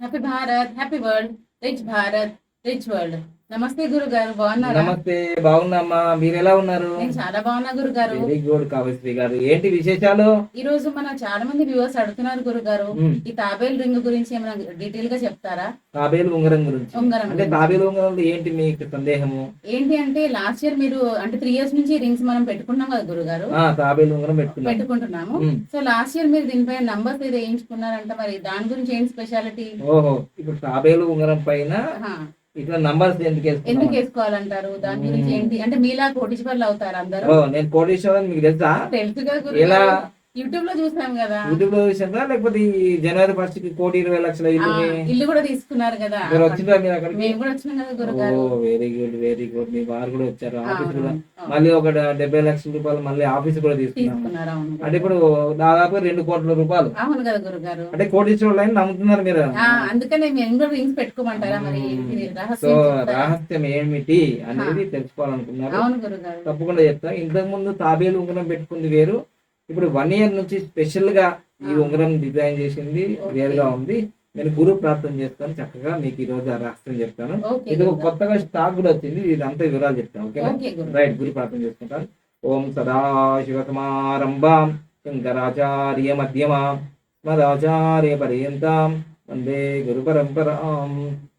Happy Bharat happy world rich Bharat rich world నమస్తే గురుగారు బాగున్నారా? నమస్తే బాగున్నామ్మా మీరు ఎలా ఉన్నారు? నేను చాలా బాగున్నా గురుగారు. వెరీ గుడ్ గారు. ఏంటి విశేషాలు? ఈ రోజు మన చాలా మంది వ్యూవర్స్ అడుగుతున్నారు గురుగారు ఉమ్, ఈ తాబేల్ రింగ్ గురించి ఏమైనా డీటెయిల్గా చెప్తారా? తాబేలు ఉంగరం గురించి. ఉంగరం అంటే. తాబేలు ఉంగరంలో ఏంటి మీకు సందేహము? ఏంటి అంటే లాస్ట్ ఇయర్ మీరు అంటే త్రీ ఇయర్స్ నుంచి రింగ్స్ మనం పెట్టుకున్నాం కదా గురుగారు? తాబేలు ఉంగరం పెట్టుకుంటున్నాము. సో లాస్ట్ ఇయర్ మీరు దీనిపైన నంబర్స్ ఏదో వేయించుకున్నారంట మరి దాని గురించి ఏంటి స్పెషాలిటీ? ఓహో ఇప్పుడు తాబేలు ఉంగరం పైన ఇట్లా నంబర్స్ ఎందుకు ఎందుకు వేసుకోవాలంటారు? దాని గురించి. ఏంటి? అంటే మీలా కోటీశ్వర్లు అవుతారు అందరూ. నేను కోటేశ్వరం మీకు తెలుసా? తెలుసు ఎలా యూట్యూబ్లో చూసాం కదా. యూట్యూబ్లో చూసిందా లేకపోతే ఈ జనవరి ఫస్ట్కి కోటి ఇరవై లక్షల ఆ, ఇల్లుని ఇల్లు కూడా తీసుకున్నారు కదా. మీరు వచ్చిందా మీరు అక్కడికి? మేము కూడా వచ్చినాం కదా ఓ గురుగారు వెరీ గుడ్ వెరీ గుడ్ మీ వారు కూడా వచ్చారు ఆఫీస్ కూడా. మళ్ళీ ఒక డెబ్బై లక్షల రూపాయలు మళ్ళీ ఆఫీస్ కూడా తీసుకున్నాం. తీసుకున్నారు అంటే ఇప్పుడు దాదాపు రెండు కోట్ల రూపాయలు. అవును కదా గురుగారు. అంటే కోటీశ్వరులు అని నమ్ముతున్నారు మీరు. అందుకనే మేము కూడా రింగ్స్ పెట్టుకోమంటారా మరి? సో రహస్యం ఏమిటి అనేది తెలుసుకోవాలనుకున్నారు. తప్పకుండా చెప్తా. ఇంతకు ముందు తాబేలు ఉంగరం పెట్టుకుంది వేరు. ఇప్పుడు వన్ ఇయర్ నుంచి స్పెషల్గా ఈ. ఉంగరం డిజైన్ చేసింది. వేరుగా ఉంది. నేను గురు ప్రార్థన చేస్తాను చక్కగా మీకు ఈ రోజు రహస్యం చెప్తాను. ఇది. కొత్తగా స్టాక్ కూడా వచ్చింది ఇదంతా వివరాలు చెప్తాను ఓకేనా? ఓకే రైట్ గురు ప్రార్థన చేసుకుంటాను ఓం సదా శివసమారంభాం శంకరాచార్య మధ్యమా మదాచార్య పర్యంతం వందే గురు పరంపరాం.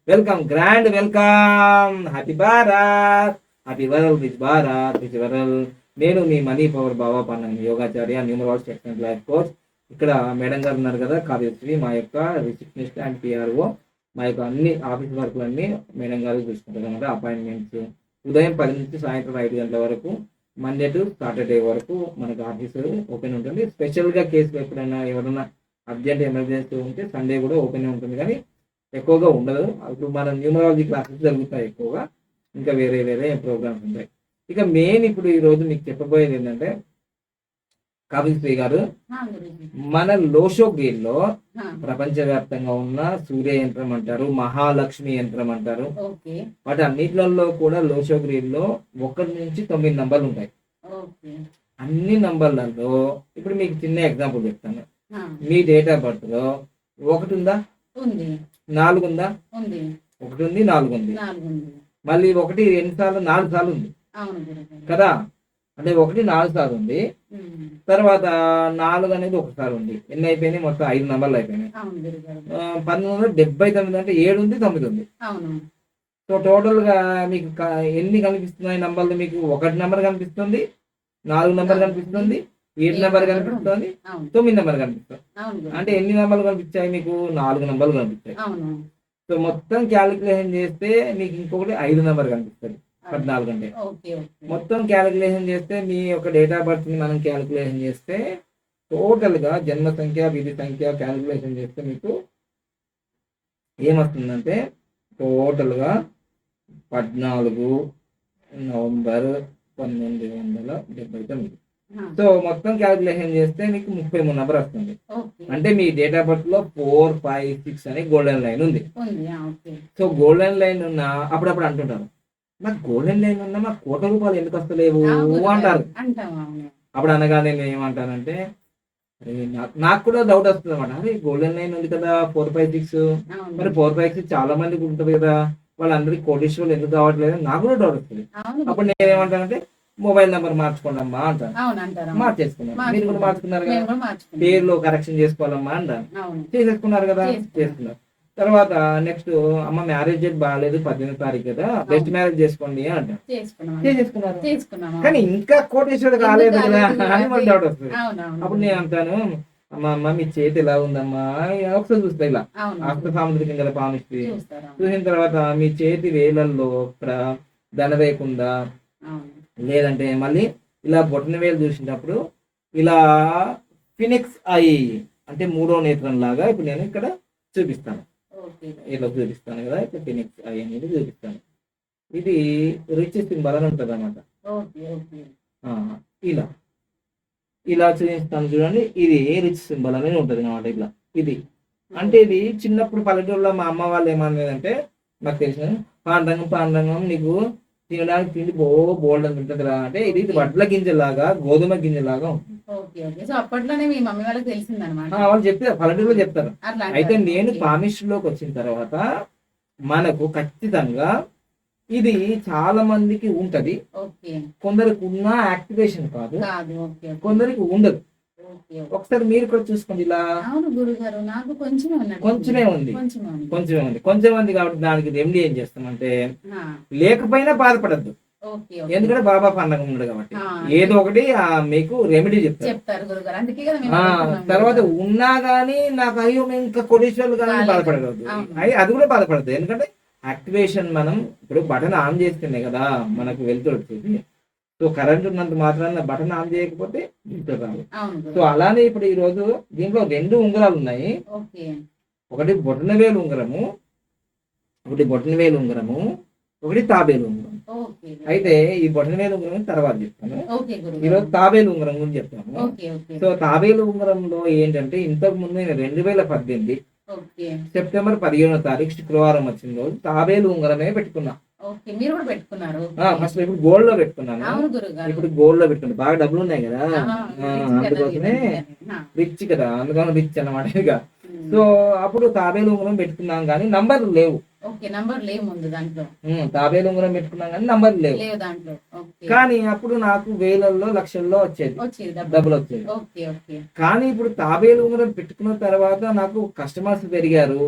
Welcome grand welcome happy Bharat happy world rich Bharat rich world నేను మీ మనీ పవర్ బాబా పన్న యోగాచార్య న్యూమరాలజీ టెక్నికల్ లైఫ్ కోచ్ ఇక్కడ మేడం గారు ఉన్నారు కదా కార్యశ్రీ మా యొక్క రిసెప్షనిస్ట్ అండ్ పిఆర్ఓ. మా యొక్క అన్ని ఆఫీస్ వర్క్లన్నీ మేడం గారు చూసుకుంటారు అనమాట అపాయింట్మెంట్స్. ఉదయం పది నుంచి సాయంత్రం ఐదు గంటల వరకు మండే టు సాటర్డే వరకు మనకు ఆఫీస్ ఓపెన్ ఉంటుంది. స్పెషల్గా కేసులు ఎప్పుడైనా ఎవరైనా అర్జెంట్ ఎమర్జెన్సీ ఉంటే సండే కూడా ఓపెన్ ఉంటుంది కానీ ఎక్కువగా ఉండదు. ఇప్పుడు మన న్యూమరాలజీ క్లాసెస్ జరుగుతాయి ఎక్కువగా ఇంకా వేరే వేరే ప్రోగ్రామ్స్ ఉంటాయి. ఇక మెయిన్ ఇప్పుడు ఈ రోజు మీకు చెప్పబోయేది ఏంటంటే కవిశ్రీ గారు. మన లోషో గ్రీన్లో ప్రపంచవ్యాప్తంగా ఉన్న సూర్య యంత్రం అంటారు మహాలక్ష్మి యంత్రం అంటారు. వాటి అన్నిట్లలో కూడా లోషో గ్రీన్లో ఒకటి నుంచి తొమ్మిది నంబర్లు ఉంటాయి. అన్ని నంబర్లలో ఇప్పుడు మీకు చిన్న ఎగ్జాంపుల్ చెప్తాను. మీ డేట్ ఆఫ్ బర్త్లో ఒకటి ఉందా? నాలుగు ఉందా? ఒకటి ఉంది నాలుగు ఉంది. మళ్ళీ ఒకటి ఎన్ని సార్లు నాలుగు సార్లు ఉంది. కదా? అంటే ఒకటి నాలుగు సార్లు ఉంది. తర్వాత నాలుగు అనేది ఒకసారి ఉంది. ఎన్ని అయిపోయినాయి? మొత్తం ఐదు నంబర్లు అయిపోయినాయి. పంతొమ్మిది వందల డెబ్బై తొమ్మిది అంటే ఏడు ఉంది తొమ్మిది ఉంది. అవును. సో టోటల్గా మీకు ఎన్ని కనిపిస్తున్నాయి నంబర్లు? మీకు ఒకటి నెంబర్ కనిపిస్తుంది నాలుగు నెంబర్ కనిపిస్తుంది ఏడు నెంబర్ కనిపిస్తుంది తొమ్మిది నెంబర్ కనిపిస్తుంది. అంటే ఎన్ని నెంబర్లు కనిపించాయి మీకు? నాలుగు నెంబర్లు కనిపించాయి. సో మొత్తం క్యాలిక్యులేషన్ చేస్తే మీకు ఇంకొకటి ఐదు నెంబర్ కనిపిస్తుంది. పద్నాలుగు ఓకే మొత్తం క్యాలిక్యులేషన్ చేస్తే మీ యొక్క డేట్ ఆఫ్ బర్త్ని మనం క్యాలిక్యులేషన్ చేస్తే టోటల్గా జన్మ సంఖ్య విధి సంఖ్య క్యాలిక్యులేషన్ చేస్తే మీకు ఏమొస్తుందంటే టోటల్గా పద్నాలుగు నవంబర్ పంతొమ్మిది వందల డెబ్బై తొమ్మిది. సో మొత్తం క్యాలిక్యులేషన్ చేస్తే మీకు ముప్పై మూడు నెంబర్ వస్తుంది. అంటే మీ డేట్ ఆఫ్ బర్త్లో ఫోర్ ఫైవ్ సిక్స్ అని గోల్డెన్ లైన్ ఉంది. సో గోల్డెన్ లైన్ ఉన్న అప్పుడప్పుడు అంటుంటారు నాకు గోల్డెన్ లైన్ ఉన్న మాకు కోట రూపాయలు ఎందుకు వస్తలేవు. అంటారు. అప్పుడు అనగానే నేను ఏమంటానంటే నాకు నాకు కూడా డౌట్ వస్తుంది అనమాట అరే గోల్డెన్ లైన్ ఉంది కదా ఫోర్ ఫైవ్ సిక్స్ మరి ఫోర్ ఫైవ్ సిక్స్ చాలా మందికి ఉంటుంది కదా. వాళ్ళందరికీ కోటేశ్వర్లు ఎందుకు కావట్లేదు? నాకు కూడా డౌట్ వస్తుంది. అప్పుడు నేను ఏమంటానంటే మొబైల్ నెంబర్ మార్చుకోండి అమ్మా అంటాను. మార్చేసుకున్నాను. మీరు కూడా మార్చుకున్నారు. కదా. పేర్లో కరెక్షన్ చేసుకోవాలమ్మా అంటాను. చేసేసుకున్నారు కదా. చేసుకున్నాం. చేసుకున్నారు తర్వాత నెక్స్ట్ అమ్మ మ్యారేజ్ డేట్ బాగాలేదు పద్దెనిమిది తారీఖు కదా బెస్ట్ మ్యారేజ్ చేసుకోండి అంటారు. కానీ ఇంకా కోటేశ్వరుడు కాలేదు కదా అని డౌట్ వస్తుంది. అప్పుడు నేను అంటాను అమ్మ అమ్మ మీ చేతి ఎలా ఉందమ్మా? ఒకసారి చూస్తా ఇలా. అస్త సాముద్రికం కదా పామిస్తే. చూసిన తర్వాత మీ చేతి వేలల్లో ప్ర దనవేయకుండా అవును. లేదంటే మళ్ళీ ఇలా బొట్టన వేలు చూసినప్పుడు ఇలా ఫినిక్స్ ఐ అంటే మూడో నేత్రం లాగా ఇప్పుడు నేను ఇక్కడ చూపిస్తాను. ఇలా చూపిస్తాను కదా ఇప్పుడు ఫినిక్స్ ఐ అనేది చూపిస్తాను. ఇది రిచ్ సింబల్ అని ఉంటుంది అనమాట ఇలా. ఇలా చూపిస్తాను చూడండి ఇది రిచ్ సింబల్ అనేది ఉంటుంది అనమాట ఇట్లా. ఇది. అంటే ఇది చిన్నప్పుడు పల్లెటూరులో మా అమ్మ వాళ్ళు ఏమనేదంటే నాకు తెలిసిన పాండంగం పాండంగం నీకు తినడానికి తిండి బో బోల్డ్ అని ఉంటుంది అంటే ఇది వడ్ల గింజలాగా గోధుమ గింజలాగా ఉంటుంది. Okay okay. సో అప్పట్లోనే మీ మమ్మీ వాళ్ళకి వాళ్ళు చెప్తారు పల్లెటూరులో చెప్తారు. అయితే. నేను ఓకే. పామిస్ట్రీలోకి వచ్చిన తర్వాత మనకు ఖచ్చితంగా ఇది చాలా మందికి ఉంటది. కొందరికి ఉన్న యాక్టివేషన్ కాదు. కొందరికి ఉండదు. ఒకసారి మీరు కూడా చూసుకోండి ఇలా. గురుగారు నాకు కొంచెమే కొంచెమే ఉంది. కొంచెమే ఉంది. కొంచెమే ఉంది. కాబట్టి దానికి రెమెడీ ఏం చేస్తామంటే లేకపోయినా బాధపడద్దు. ఎందుకంటే బాబా పండగ ఉన్నాడు కాబట్టి. ఏదో ఒకటి మీకు రెమెడీ చెప్తారు. తర్వాత. ఉన్నా గానీ నాకు అయ్యో మేము ఇంకా కొలీశ్వర్లు కానీ. అయ్యి అది కూడా బాధపడదు ఎందుకంటే యాక్టివేషన్ మనం ఇప్పుడు బటన్ ఆన్ చేస్తేనే కదా మనకు వచ్చేది. సో కరెంట్ ఉన్నంత మాత్రాన బటన్ ఆన్ చేయకపోతే రాదు సో. అలానే ఇప్పుడు ఈ రోజు దీంట్లో రెండు ఉంగరాలు ఉన్నాయి. ఒకటి బొటనవేలు ఉంగరము ఒకటి బొటనవేలు ఉంగరము ఒకటి తాబేలు ఉంగరం. అయితే ఈ బొటనవేలు ఉంగరం తర్వాత చెప్తాను. ఈరోజు తాబేలు ఉంగరం గురించి చెప్తాను. సో తాబేలు ఉంగరంలో ఏంటంటే ఇంతకు ముందు నేను రెండు వేల పద్దెనిమిది సెప్టెంబర్ పదిహేనో తారీఖు శుక్రవారం వచ్చిన రోజు తాబేలు ఉంగరమే పెట్టుకున్నా. ఓకే మీరు కూడా పెట్టుకున్నారు. ఫస్ట్ ఇప్పుడు గోల్డ్లో పెట్టుకున్నాను ఇప్పుడు గోల్డ్లో పెట్టుకున్నా. బాగా డబ్బులు ఉన్నాయి కదా. అందుకోసమే రిచ్ కదా. అందుకని రిచ్ అన్నమాట ఇక. సో అప్పుడు తాబేలు ఉంగరం పెట్టుకున్నాం కానీ నంబర్ లేవు. ఓకే నంబర్ లేవు ముందు దాంట్లో. తాబేలు ఉంగరం పెట్టుకున్నాం కానీ నంబర్ లేవు. లేవు దాంట్లో కానీ అప్పుడు నాకు వేలల్లో లక్షల్లో వచ్చేది. వచ్చేది డబ్బు డబ్బులు వచ్చేది. Okay okay. కానీ ఇప్పుడు తాబేలు ఉంగరం పెట్టుకున్న తర్వాత నాకు కస్టమర్స్ పెరిగారు.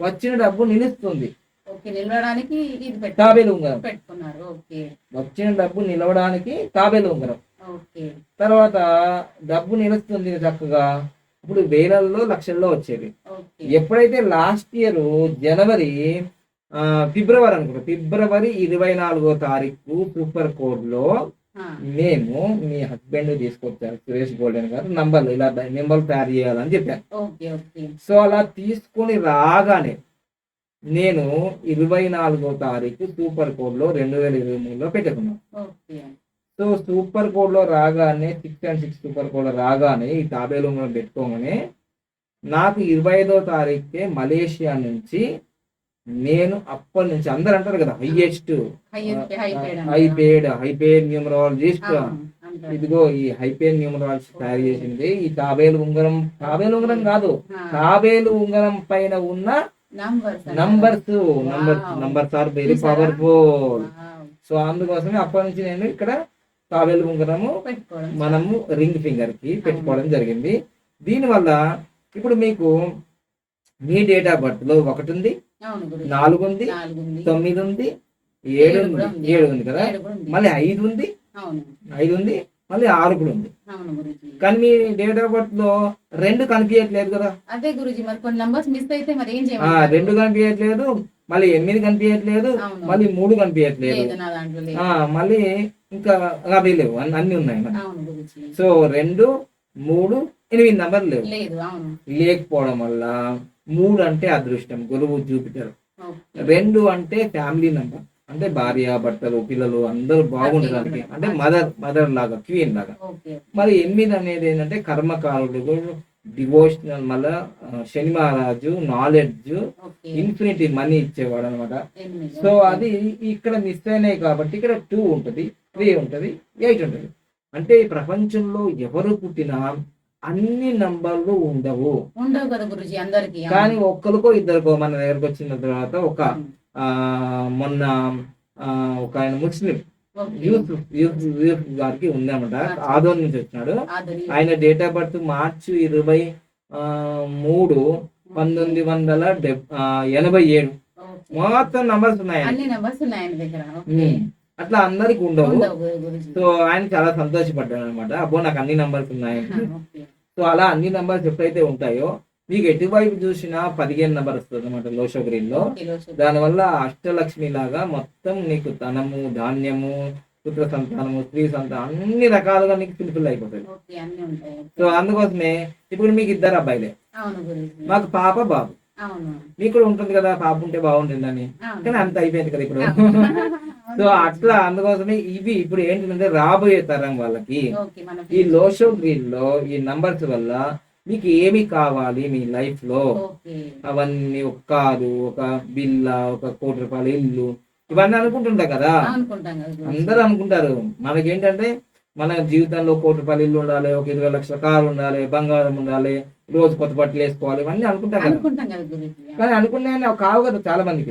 వచ్చిన డబ్బు నిలుస్తుంది. ఓకే నిలవడానికి ఇది తాబేలు ఉంగరం. పెట్టుకున్నారు ఓకే. వచ్చిన డబ్బు నిలవడానికి తాబేలు ఉంగరం. ఓకే. తర్వాత డబ్బు నిలుస్తుంది చక్కగా. ఇప్పుడు వేలల్లో లక్షల్లో వచ్చేది ఎప్పుడైతే లాస్ట్ ఇయర్ జనవరి ఫిబ్రవరి అనుకుంటా ఫిబ్రవరి ఇరవై నాలుగో తారీఖు సూపర్ కోడ్లో మేము మీ హస్బెండ్ తీసుకొచ్చారు సురేష్ గోల్డెన్ గారు నంబర్లు ఇలా నెంబర్లు తయారు చేయాలని చెప్పాను సో అలా తీసుకొని రాగానే నేను ఇరవై నాలుగో తారీఖు సూపర్ కోడ్లో రెండు వేల ఇరవై మూడులో పెట్టుకున్నాను. సో సూపర్ కోడ్లో రాగానే సిక్స్ అండ్ సిక్స్ సూపర్ కోడ్లో రాగానే ఈ తాబేలు ఉంగరం పెట్టుకోగానే నాకు ఇరవై ఐదో తారీఖే మలేషియా నుంచి నేను అప్పటి నుంచి అందరు అంటారు కదా highest highest high paid high numerologist ఇదిగో ఈ హై పేడ్ న్యూమరాలజిస్ట్ తయారు చేసింది ఈ తాబేలు ఉంగరం తాబేలు ఉంగరం కాదు తాబేలు ఉంగరం పైన ఉన్న numbers. Numbers. Numbers are very? Powerful. So అందుకోసమే అప్పటి నుంచి నేను ఇక్కడ తాబేలు ఉంగరము మనము రింగ్ ఫింగర్కి పెట్టుకోవడం జరిగింది. దీనివల్ల ఇప్పుడు మీకు మీ డేట్ ఆఫ్ బర్త్లో ఒకటి ఉంది నాలుగు ఉంది నాలుగు ఉంది తొమ్మిది ఉంది ఏడు ఏడు ఉంది. ఏడు ఉంది కదా. మళ్ళీ ఐదు ఉంది ఐదు ఉంది మళ్ళీ ఆరు కూడా ఉంది కానీ మీ డేట్ ఆఫ్ బర్త్లో రెండు కనిపించట్లేదు కదా? అదే గురుజీ మరి కొన్ని నంబర్స్ మిస్ అయితే మరి ఏం చేయమంటారు? రెండు కనిపించట్లేదు మళ్ళీ ఎనిమిది కనిపించట్లేదు. మళ్ళీ మూడు కనిపించట్లేదు. మళ్ళీ ఇంకా అవి లేవు. అన్ని ఉన్నాయి సో రెండు మూడు ఎనిమిది నంబర్ లేవు. లేకపోవడం వల్ల మూడు అంటే అదృష్టం గురువు జూపిటర్. రెండు అంటే ఫ్యామిలీ నంబర్. అంటే భార్య భర్తలు పిల్లలు అందరూ బాగుండడానికి అంటే మదర్ మదర్ లాగా క్వీన్ లాగా. మరి ఎనిమిది అనేది ఏంటంటే కర్మకారుడు డివోషనల్ మళ్ళా శని మహారాజు నాలెడ్జ్ ఇన్ఫినిటీ మనీ ఇచ్చేవాడు అనమాట. సో. అది ఇక్కడ మిస్ అయినాయి కాబట్టి ఇక్కడ టూ ఉంటది. త్రీ ఉంటది ఎయిట్ ఉంటది. అంటే ఈ ప్రపంచంలో ఎవరు పుట్టినా అన్ని నంబర్లు ఉండవు. ఉండవు కదా గురుజీ అందరికి. కానీ ఒక్కరికో ఇద్దరికో మన దగ్గరకు వచ్చిన తర్వాత ఒక ఆ మొన్న ఒక ఆయన ముస్లిం యూత్ యూత్ యూత్ గారికి ఉందన్నమాట. ఆదోన్ నుంచి వచ్చినాడు. ఆయన డేట్ ఆఫ్ బర్త్ మార్చి ఇరవై మూడు పంతొమ్మిది వందల ఎనభై ఏడు. మొత్తం నంబర్స్ ఉన్నాయి. అన్ని నెంబర్స్ ఉన్నాయి దగ్గర. అట్లా అందరికి ఉండవు. సో ఆయన చాలా సంతోషపడ్డాడు అనమాట అబ్బో నాకు అన్ని నంబర్స్ ఉన్నాయి. సో అలా అన్ని నంబర్స్ ఎప్పుడైతే ఉంటాయో మీకు ఎటువైపు చూసినా పదిహేను నెంబర్ వస్తుంది అనమాట లోషో గ్రీన్. లో. దానివల్ల అష్టలక్ష్మి లాగా మొత్తం నీకు ధనము ధాన్యము పుత్ర సంతానము స్త్రీ సంతానం అన్ని రకాలుగా నీకు ఫుల్ఫిల్ అయిపోతుంది. సో అందుకోసమే ఇప్పుడు మీకు ఇద్దరు అబ్బాయిలే. మాకు పాప బాబు. మీకు కూడా ఉంటుంది కదా పాప ఉంటే బాగుంటుందని. కానీ అంత అయిపోయింది కదా ఇప్పుడు. సో అట్లా అందుకోసమే ఇవి ఇప్పుడు ఏంటంటే రాబోయే తరం వాళ్ళకి ఈ లోషో గ్రీన్లో ఈ నంబర్స్ వల్ల మీకు ఏమి కావాలి మీ లైఫ్లో అవన్నీ ఒక కారు ఒక బిల్ల ఒక కోటి రూపాయల ఇల్లు ఇవన్నీ అనుకుంటుంటాం కదా. అందరూ అనుకుంటారు. మనకేంటంటే మన జీవితంలో కోటి రూపాయలు ఇల్లు ఉండాలి ఒక ఇరవై లక్షల కారు ఉండాలి బంగారం ఉండాలి రోజు కొత్త బట్టలు వేసుకోవాలి ఇవన్నీ అనుకుంటాం కదా. కానీ అనుకునే కావు కదా చాలా మందికి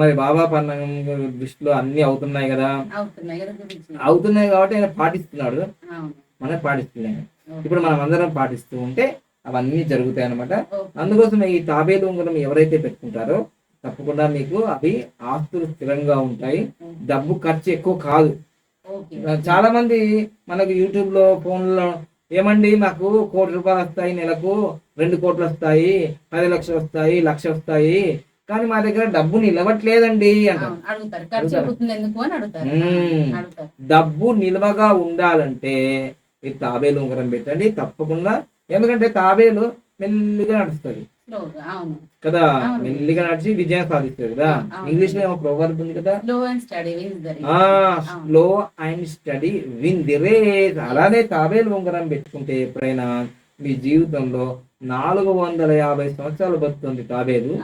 మరి బాబా పన్నం దృష్టిలో అన్ని అవుతున్నాయి కదా. అవుతున్నాయి కదా గురుజీ. అవుతున్నాయి కాబట్టి ఆయన పాటిస్తున్నాడు. మనం పాటిస్తున్నాం ఓకే. ఇప్పుడు మనం అందరం పాటిస్తూ ఉంటే అవన్నీ జరుగుతాయి అనమాట. అందుకోసం ఈ తాబేలు ఉంగరం ఎవరైతే పెట్టుకుంటారో తప్పకుండా మీకు అవి ఆస్తులు స్థిరంగా ఉంటాయి. డబ్బు ఖర్చు ఎక్కువ కాదు. చాలా మంది మనకు యూట్యూబ్లో ఫోన్లో ఏమండి మాకు కోటి రూపాయలు వస్తాయి నెలకు రెండు కోట్లు వస్తాయి పది లక్షలు వస్తాయి లక్ష వస్తాయి కానీ మా దగ్గర డబ్బు నిలవట్లేదండి డబ్బు నిల్వగా ఉండాలంటే ఈ తాబేలు ఉంగరం పెట్టండి తప్పకుండా. ఎందుకంటే తాబేలు మెల్లిగా నడుస్తుంది. కదా. మెల్లిగా నడిచి విజయం సాధిస్తుంది కదా. ఇంగ్లీష్లో ఏమో ప్రోవర్బ్ ఉంది కదా? Slow and steady win the race అలానే తాబేలు ఉంగరం పెట్టుకుంటే ఎప్పుడైనా మీ జీవితంలో నాలుగు వందల యాభై సంవత్సరాలు బతుకుతుంది తాబేలు.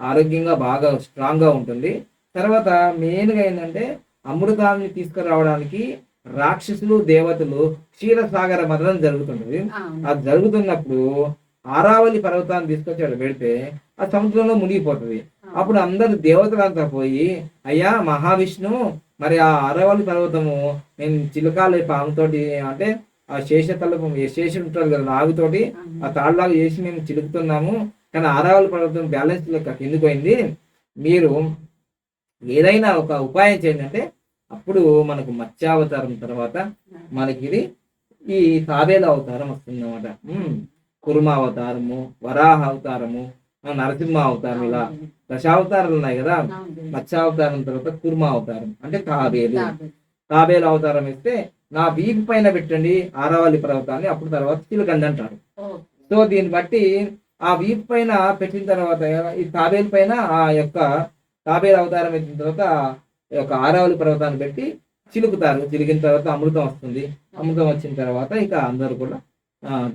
ఆరోగ్యంగా బాగా స్ట్రాంగ్గా ఉంటుంది. తర్వాత మెయిన్గా ఏంటంటే అమృతాన్ని తీసుకురావడానికి రాక్షసులు దేవతలు క్షీరసాగర మదనం జరుగుతుంటది. అది జరుగుతున్నప్పుడు ఆరావళి పర్వతాన్ని తీసుకొచ్చాడు పెడితే ఆ సముద్రంలో మునిగిపోతుంది. అప్పుడు అందరు దేవతలంతా పోయి అయ్యా మహావిష్ణు మరి ఆ ఆరావళి పర్వతము నేను చిలకాలి పాముతోటి అంటే ఆ శేష తలపం శేషం ఉంటాడు కదా నాగుతోటి ఆ తాళ్ళలాగా చేసి మేము చిలుకుతున్నాము. కానీ ఆరావళి పర్వతం బ్యాలెన్స్ లెక్క కిందికి పోయింది మీరు ఏదైనా ఒక ఉపాయం చేయండి అంటే అప్పుడు మనకు మత్స్యావతారం తర్వాత మనకి ఇది ఈ తాబేల అవతారం వస్తుంది అనమాట కుర్మ అవతారము వరాహ అవతారము నరసింహ అవతారం ఇలా దశావతారాలు ఉన్నాయి కదా? మత్స్యావతారం తర్వాత కుర్మ అవతారం అంటే తాబేలు తాబేలు అవతారం ఇస్తే నా వీపు పైన పెట్టండి ఆరావళి పర్వతాన్ని అప్పుడు తర్వాత చిలకండి అంటారు. సో దీన్ని బట్టి ఆ వీపు పైన పెట్టిన తర్వాత ఈ తాబేలు పైన ఆ యొక్క తాబేలు అవతారం ఎత్తిన తర్వాత యొక్క ఆరావళి పర్వతాన్ని పెట్టి చిలుకుతారు. చిలికిన తర్వాత అమృతం వస్తుంది. అమృతం వచ్చిన తర్వాత ఇక అందరూ కూడా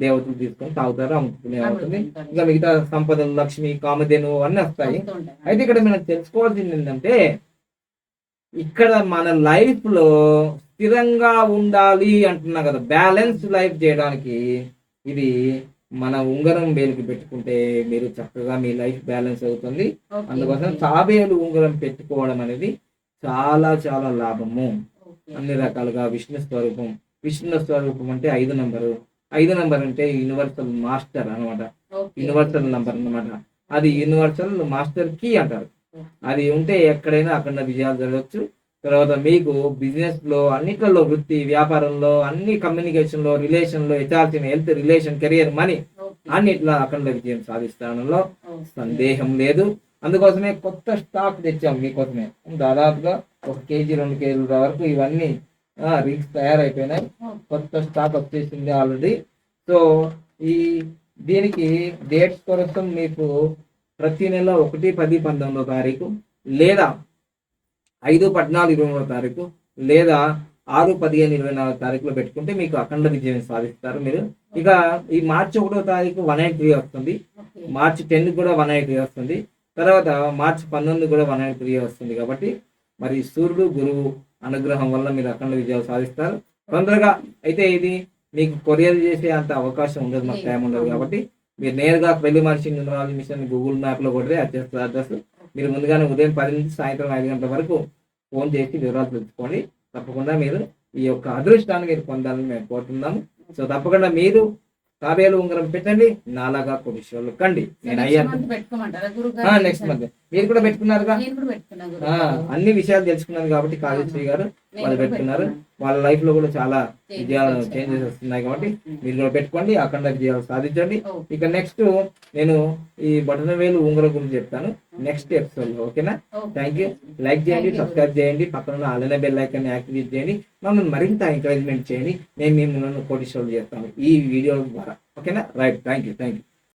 దేవతలు తీసుకొని తాగుతారు అమృతం అవుతుంది. ఇంకా మిగతా సంపదలు లక్ష్మి కామధేను అన్నీ వస్తాయి. అయితే ఇక్కడ మనం తెలుసుకోవాల్సింది ఏంటంటే ఇక్కడ మన లైఫ్లో స్థిరంగా ఉండాలి అంటున్నా కదా. బ్యాలెన్స్ లైఫ్ చేయడానికి ఇది మన ఉంగరం వేలికి పెట్టుకుంటే మీరు చక్కగా మీ లైఫ్ బ్యాలెన్స్ అవుతుంది. అందుకోసం తాబేలు ఉంగరం పెట్టుకోవడం అనేది చాలా చాలా లాభము. అన్ని రకాలుగా విష్ణు స్వరూపం. విష్ణు స్వరూపం అంటే ఐదు నంబరు. ఐదు నంబర్ అంటే యూనివర్సల్ మాస్టర్ అన్నమాట. యూనివర్సల్ నంబర్ అన్నమాట. అది యూనివర్సల్ మాస్టర్ కీ అంటారు. అది ఉంటే ఎక్కడైనా అక్కడ విజయాలు జరగచ్చు. తర్వాత మీకు బిజినెస్లో అన్నిట్లలో వృత్తి వ్యాపారంలో అన్ని కమ్యూనికేషన్లో రిలేషన్లో HRC health relation career money అన్నిట్లా అఖండ విజయం సాధిస్తానంలో సందేహం లేదు. అందుకోసమే కొత్త స్టాక్ తెచ్చాం మీకోసమే. దాదాపుగా ఒక కేజీ రెండు కేజీల వరకు ఇవన్నీ రింగ్స్ తయారైపోయినాయి. కొత్త స్టాక్ వచ్చేసింది ఆల్రెడీ సో ఈ దీనికి డేట్స్ కోసం మీకు ప్రతి నెల ఒకటి పది పంతొమ్మిదో తారీఖు లేదా ఐదు పద్నాలుగు ఇరవై మూడో తారీఖు లేదా ఆరు పదిహేను ఇరవై నాలుగు తారీఖులో పెట్టుకుంటే మీకు అఖండ విజయం సాధిస్తారు మీరు. ఇక ఈ మార్చి ఒకటో తారీఖు వన్ ఎయిట్ త్రీ వస్తుంది. మార్చి టెన్ కూడా వన్ ఎయిట్ త్రీ వస్తుంది. తర్వాత మార్చి పంతొమ్మిది కూడా వన్ ఎయిట్ త్రీ వస్తుంది కాబట్టి మరి సూర్యుడు గురువు అనుగ్రహం వల్ల మీరు అఖండ విజయాలు సాధిస్తారు. తొందరగా అయితే ఇది మీకు కొరియర్ చేసే అంత అవకాశం ఉండదు మాకు టైం ఉండదు కాబట్టి మీరు నేరుగా పెళ్ళి మనిషి న్యూమరాలజీ మిషన్ గూగుల్ మ్యాప్లో కొడితే వచ్చేస్తుంది అడ్రస్. మీరు ముందుగానే ఉదయం పది నుంచి సాయంత్రం ఐదు గంటల వరకు ఫోన్ చేసి వివరాలు తెలుసుకోండి. తప్పకుండా మీరు ఈ యొక్క అదృష్టాన్ని మీరు పొందాలని మేము కోరుతున్నాము. సో తప్పకుండా మీరు తాబేలు ఉంగరం పెట్టండి నాలాగా కొడిషోళ్ళు కండి నేను అయ్యాను నెక్స్ట్ మంత్ మీరు కూడా పెట్టుకున్నారుగా. అన్ని విషయాలు తెలుసుకున్నారు కాబట్టి కాళేశ్వరి గారు. వాళ్ళు పెట్టుకున్నారు. పెట్టుకున్నా. వాళ్ళ లైఫ్లో కూడా చాలా విజయాలు. చేంజెస్ వస్తున్నాయి కాబట్టి మీరు కూడా పెట్టుకోండి అఖండ విజయాలు సాధించండి. ఇక నెక్స్ట్ నేను ఈ బటన్ వేలు ఉంగరం గురించి చెప్తాను. నెక్స్ట్ ఎపిసోడ్లో ఓకేనా. థ్యాంక్ యూ లైక్ చేయండి. సబ్స్క్రైబ్ చేయండి పక్కన ఆలన బెల్ ఐకాన్ యాక్టివేట్ చేయండి. మమ్మల్ని మరింత ఎంకరేజ్మెంట్ చేయండి. నేను మిమ్మల్ని కోటి షోలు చేస్తాను ఈ వీడియో ద్వారా. ఓకేనా? Right thank you thank you